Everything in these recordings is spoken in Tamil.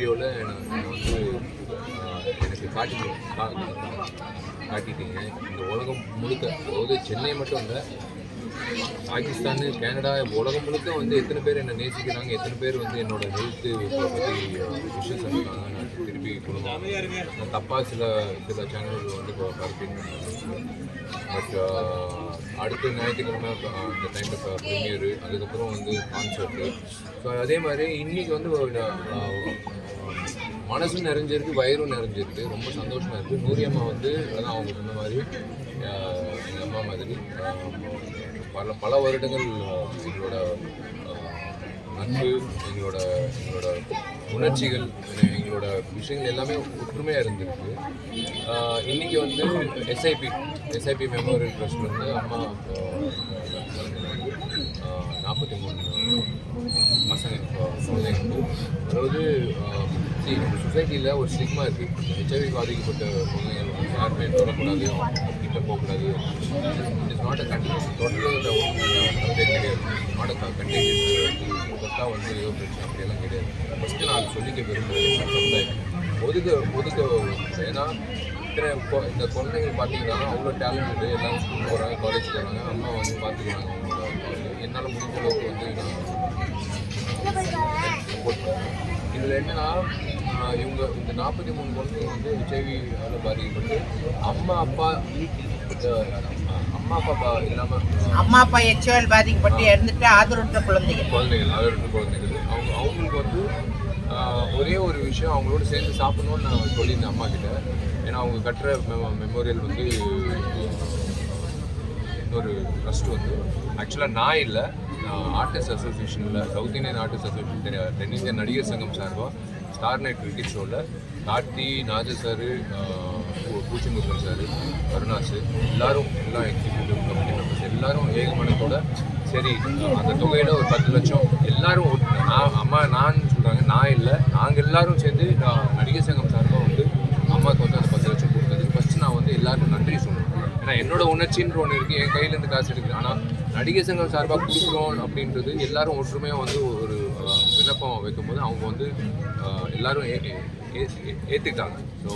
நீங்கள் வந்து எனக்கு காட்டி காட்டிட்டீங்க. இந்த உலகம் முழுக்க அதாவது சென்னை மட்டும் இல்லை பாகிஸ்தான் கனடா உலகம் முழுக்க வந்து எத்தனை பேர் என்னை நேசிக்கிறாங்க எத்தனை பேர் வந்து என்னோட ஹெல்த்து பற்றி விஷயம் சொல்லியிருக்காங்க நான் திருப்பி நான் தப்பாக சில சில சேனல்கள் வந்து பரப்பிட்டு பட் அடுத்த ஞாயிற்றுக்கிழமை அந்த டைமில் ப்ரீமியரு அதுக்கப்புறம் வந்து கான்சர்ட்டு ஸோ அதே மாதிரி இன்னைக்கு வந்து மனசும் நிறைஞ்சிருக்கு வயிறும் நிறைஞ்சிருக்கு. ரொம்ப சந்தோஷமா இருக்கு. நூரியம்மா வந்து அதான் அவங்க சொன்ன மாதிரி எங்கள் அம்மா மாதிரி. பல பல வருடங்கள் எங்களோட ஆஹ், நட்பு எங்களோட எங்களோட உணர்ச்சிகள் எங்களோட விஷயங்கள் எல்லாமே ஒற்றுமையாக இருந்திருக்கு. இன்னைக்கு வந்து எஸ்ஐபி எஸ்ஐபி மெமோரியல் ட்ரஸ்ட் வந்து அம்மா நாற்பத்தி மூணு பசங்க குழந்தைங்க. அதாவது சொசைட்டியில் ஒரு ஸ்டிக்மா இருக்குது ஹெச்ஐவி பாதிக்கப்பட்ட வந்து யாருமே தொடக்கூடாது கிட்ட போகக்கூடாது. இட்ஸ் நாட் அ கண்டினியூஸ் தொடர்ந்து சப்ஜெக்ட் கிடையாது. நாட் அ கண்டினியூஸ் வந்து ஏதோ பிரச்சனை அப்படியெல்லாம் கிடையாது. ஃபஸ்ட்டு நான் சொல்லிக்க விரும்புகிறேன் ஒதுக்க ஒதுக்க ஏன்னா இத்தனை இந்த குழந்தைகள் பார்த்தீங்கன்னா அவ்வளோ டேலண்ட் எல்லாரும் ஸ்கூல் போகிறாங்க காலேஜ் போகிறாங்க அம்மா வந்து பார்த்துக்கிறாங்க என்னால் முடிஞ்ச அளவுக்கு வந்து நான் சப்போர்ட் பண்ணுறேன் இதில் என்னன்னா இவங்க இந்த நாற்பத்தி மூணு குழந்தைங்க வந்து ஹெச்ஐவியால் பாதிக்கப்பட்டு அம்மா அப்பா அம்மா அப்பா பா- இல்லாம அம்மா அப்பா எச்ஓஎல் பாதிக்கப்பட்டு இறந்துட்டு ஆதரவற்ற குழந்தைகள். குழந்தைகள் அதற்கு குழந்தைகள். அவங்க அவங்களுக்கு வந்து ஒரே ஒரு விஷயம் அவங்களோட சேர்ந்து சாப்பிடணும்னு நான் சொல்லியிருந்தேன் அம்மா கிட்ட. ஏன்னா அவங்க கட்டுற மெமோரியல் வந்து இன்னொரு ட்ரஸ்ட் வந்து ஆக்சுவலாக நான் இல்லை. ஆர்டிஸ்ட் அசோசியேஷனில் சவுத் இந்தியன் ஆர்டிஸ்ட் அசோசியேஷன் தெரியாது. தென்னிந்திய நடிகர் சங்கம் சார்பாக ஸ்டார் நைட் கிரிக்கெட் ஷோவில் கார்த்தி நாஜர் சார் பூச்சிமுருகன் சார் கருணாஸ் எல்லாரும் எல்லா எக்ஸிக்யூட்டிவ் கமிட்டி மெம்பர்ஸ் எல்லாரும் ஏகமனத்தோட சரி அந்த தொகையில் ஒரு பத்து லட்சம் எல்லாரும் நான் அம்மா நான் சொல்கிறாங்க நான் இல்லை நாங்கள் எல்லாரும் சேர்ந்து நான் நடிகர் சங்கம் சார்பாக வந்து அம்மாவுக்கு வந்து அந்த பத்து லட்சம் கொடுத்தது ஃபஸ்ட்டு நான் வந்து எல்லாருக்கும் நன்றி சொல்லணும். ஏன்னா என்னோட உணர்ச்சின்ற ஒன்று இருக்குது என் கையிலேருந்து காசு எடுக்கிறேன் ஆனால் நடிகர் சங்கம் சார்பாக கொடுக்குறோம் அப்படின்றது எல்லாரும் ஒற்றுமையாக வந்து ஒரு வைக்கும்போது அவங்க வந்து எல்லாரும் ஏற்றுக்கிட்டாங்க ஸோ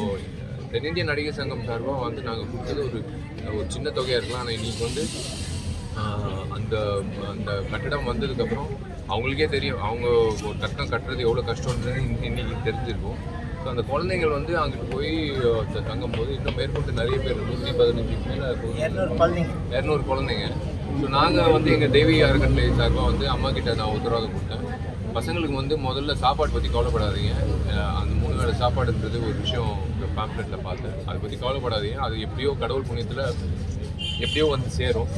தென்னிந்திய நடிகர் சங்கம் சார்பாக வந்து நாங்கள் கொடுத்தது ஒரு ஒரு சின்ன தொகையாக இருக்கலாம். ஆனால் இன்னைக்கு வந்து அந்த அந்த கட்டடம் வந்ததுக்கப்புறம் அவங்களுக்கே தெரியும். அவங்க ஒரு கட்டடம் கட்டுறது எவ்வளோ கஷ்டம்ன்றது இன்னி- இன்னைக்கு தெரிஞ்சிருக்கும். ஸோ அந்த குழந்தைகள் வந்து அங்கிட்டு போய் அஹ், த- தங்கும்போது இன்னும் மேற்கொண்டு நிறைய பேர் நூற்றி பதினஞ்சுக்கு மேலே இரநூறு குழந்தைங்க. ஸோ நாங்கள் வந்து எங்கள் தேவி அறக்கட்டளை சார்பாக வந்து அம்மா கிட்ட நான் உத்தரவாதம் கொடுத்தேன். பசங்களுக்கு வந்து முதல்ல சாப்பாடு பற்றி கவலைப்படாதீங்க. அந்த மூணு வேளை சாப்பாடுன்றது ஒரு விஷயம் இந்த பேம்ப்ளெட்டில் பார்த்தேன். அதை பற்றி கவலைப்படாதீங்க. அது எப்படியோ கடவுள் புண்ணியத்தில் எப்படியோ வந்து சேரும்.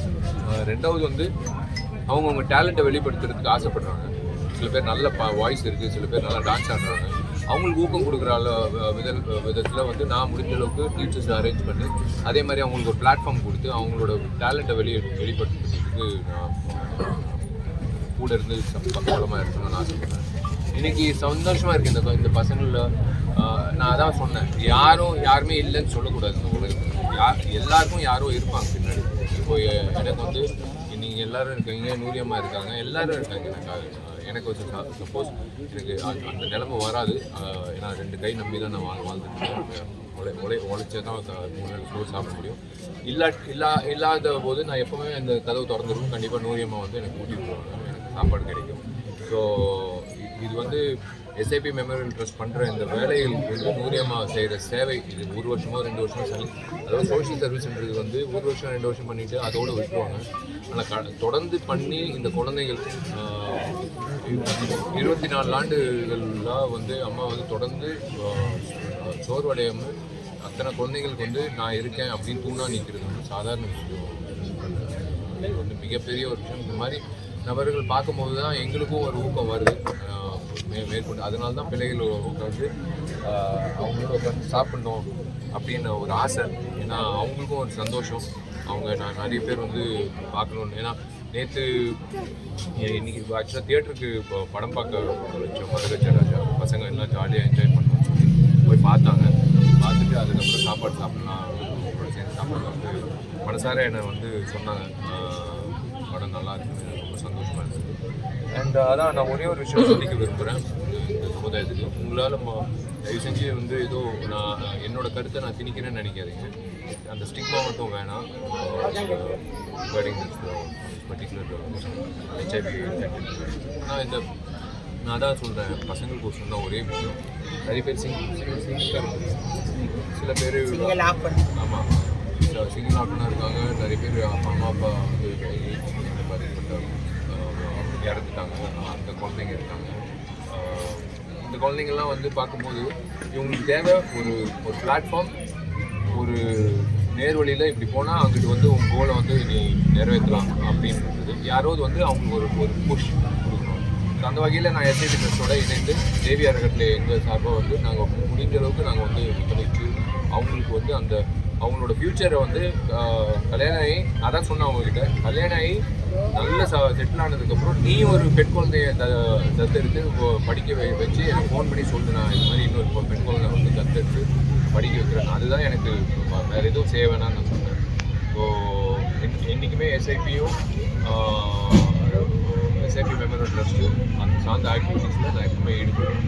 ரெண்டாவது வந்து அவங்கவுங்க டேலண்ட்டை வெளிப்படுத்துறதுக்கு ஆசைப்படுறாங்க. சில பேர் நல்ல வாய்ஸ் இருக்குது சில பேர் நல்லா டான்ஸ் ஆடுறாங்க. அவங்களுக்கு ஊக்கம் கொடுக்குற அள- வித விதத்தில் வந்து நான் முடிஞ்ச அளவுக்கு டீச்சர்ஸ் அரேஞ்ச் பண்ணி அதே மாதிரி அவங்களுக்கு ஒரு பிளாட்ஃபார்ம் கொடுத்து அவங்களோட டேலண்ட்டை வெளியே வெளிப்படுத்துறதுக்கு நான் கூட இருந்து பக்கபலமாக இருக்கணும்னு ஆசைப்பட்டேன் இன்னைக்கு சந்தோஷமாக இருக்குது இந்த இந்த பசங்களில். நான் அதான் சொன்னேன். யாரும் யாருமே இல்லைன்னு சொல்லக்கூடாது. இந்த உலகத்தில் யார் எல்லாருக்கும் யாரோ இருப்பாங்க பின்னாடி. இப்போ எனக்கு வந்து நீங்கள் எல்லோரும் இருக்கீங்க நூறியம்மா இருக்காங்க எல்லோரும் இருக்காங்க எனக்கு. எனக்கு ஒரு சப்போஸ் எனக்கு அந்த- அந்த நிலைமை வராது. ஆஹ், ஏன்னா ரெண்டு கை நம்பி தான் நான் வாழ் வாழ்ந்துட்டு உழை உழை உழைச்சா தான் மூணு சோறு சாப்பிட முடியும். இல்லா இல்லா இல்லாத போது நான் எப்போவுமே அந்த கதவு திறந்துருக்கும் கண்டிப்பாக நூறியம்மா வந்து எனக்கு ஊட்டி விடுவாங்க சாப்பாடு கிடைக்கும். ஸோ இது வந்து எஸ்ஐபி மெமோரியல் ட்ரஸ்ட் பண்ணுற இந்த வேலைகளுக்கு வந்து நூறியம்மா செய்கிற சேவை. இது ஒரு வருஷமோ ரெண்டு வருஷமோ சரி. அதாவது சோஷியல் சர்வீஸ்ன்றது வந்து ஒரு வருஷம் ரெண்டு வருஷம் பண்ணிவிட்டு அதோடு விட்டுருவாங்க. ஆனால் க தொடர்ந்து பண்ணி இந்த குழந்தைகள் இருபத்தி நாலு ஆண்டுகள்லாம் வந்து அம்மா வந்து தொடர்ந்து சோர்வடையாமல் அத்தனை குழந்தைங்களுக்கு வந்து நான் இருக்கேன் அப்படின்னு தூணாக நிற்கிறது வந்து சாதாரண விஷயம். வந்து மிகப்பெரிய ஒரு விஷயம். இந்த மாதிரி நபர்கள் பார்க்கும்போது தான் எங்களுக்கும் ஒரு ஊக்கம் வருது. மே மேற்கொண்டு அதனால தான் பிள்ளைகள் உட்காந்து அவங்களோட உட்காந்து சாப்பிடணும் அப்படின்னு ஒரு ஆசை. ஏன்னா அவங்களுக்கும் ஒரு சந்தோஷம். அவங்க நான் நிறைய பேர் வந்து பார்க்கணுன்னு ஏன்னா நேற்று இன்னைக்கு ஆக்சுவலாக தியேட்டருக்கு இப்போ படம் பார்க்க வச்சோம். மதுரஜ ராஜா. பசங்க எல்லாம் ஜாலியாக என்ஜாய் பண்ணோம்னு சொல்லி போய் பார்த்தாங்க. பார்த்துட்டு அதுக்கப்புறம் சாப்பாடு சாப்பிட்லாம் அவங்களோட சேர்ந்து சாப்பிட்லாம். வந்து மனசார என்னை வந்து சொன்னாங்க. படம் நல்லா இருக்குது அண்ட் அதான் நான் ஒரே ஒரு விஷயம் சொல்லிக்க விரும்புகிறேன் சமுதாயத்துக்கு உங்களால் தயவு செஞ்சு வந்து ஏதோ நான் என்னோட கருத்தை நான் திணிக்கிறேன்னு நினைக்காதீங்க. அந்த ஸ்டிக்மா மட்டும் வேணாம். பர்டிகுலர் ஹெச்ஐவி நான் இந்த நான் தான் சொல்கிறேன் பசங்களுக்கோசரம் தான் ஒரே விஷயம். நிறைய பேர் சிங் சில பேர் ஆமாம் சிங்கிள் ஆட்டனாக இருக்காங்க. நிறைய பேர் அப்பா அம்மா அப்பா வந்து AIDS இந்த மாதிரிப்பட்ட அஹ், இறந்துட்டாங்க அந்த குழந்தைங்க இருக்காங்க. இந்த குழந்தைங்கள்லாம் வந்து பார்க்கும்போது இவங்களுக்கு தேவை ஒரு ஒரு பிளாட்ஃபார்ம் ஒரு நேர்வழியில் இப்படி போனால் அங்கிட்டு வந்து உங்கள் கோலை வந்து நீ நிறைவேற்றலாம் அப்படின்றது. யாராவது வந்து அவங்களுக்கு ஒரு ஒரு புஷ் கொடுக்கணும். ஸோ அந்த வகையில் நான் எஸ்ஐடி ட்ரஸ்ட்டோட இணைந்து தேவி அறக்கட்டளை எங்கள் சார்பாக வந்து நாங்கள் முடிஞ்ச அளவுக்கு நாங்கள் வந்து ஒத்துழைத்து அவங்களுக்கு வந்து அந்த அவங்களோட ஃப்யூச்சரை வந்து கல்யாணம் ஆகி அதான் சொன்னேன் அவங்ககிட்ட கல்யாணம் ஆகி நல்ல ச செட்டில் ஆனதுக்கப்புறம் நீ ஒரு பெண் குழந்தைய த தத்தெடுத்து படிக்க வை வச்சு எனக்கு ஃபோன் பண்ணி சொல்லு நான் இது மாதிரி இன்னொரு பெண் குழந்தை வந்து தத்தெடுத்து படிக்க வைக்கிறேன். அதுதான் எனக்கு வேறு எதுவும் செய்ய வேணாம்னு நான் சொன்னேன். ஸோ என்றைக்குமே எஸ்ஐபியும் எஸ்ஐபி மெமரல் ட்ரஸ்ட்டும் அந்த சார்ந்த ஆக்டிவிட்டீஸில் நான் எப்பவுமே ஈடுபடுவேன்.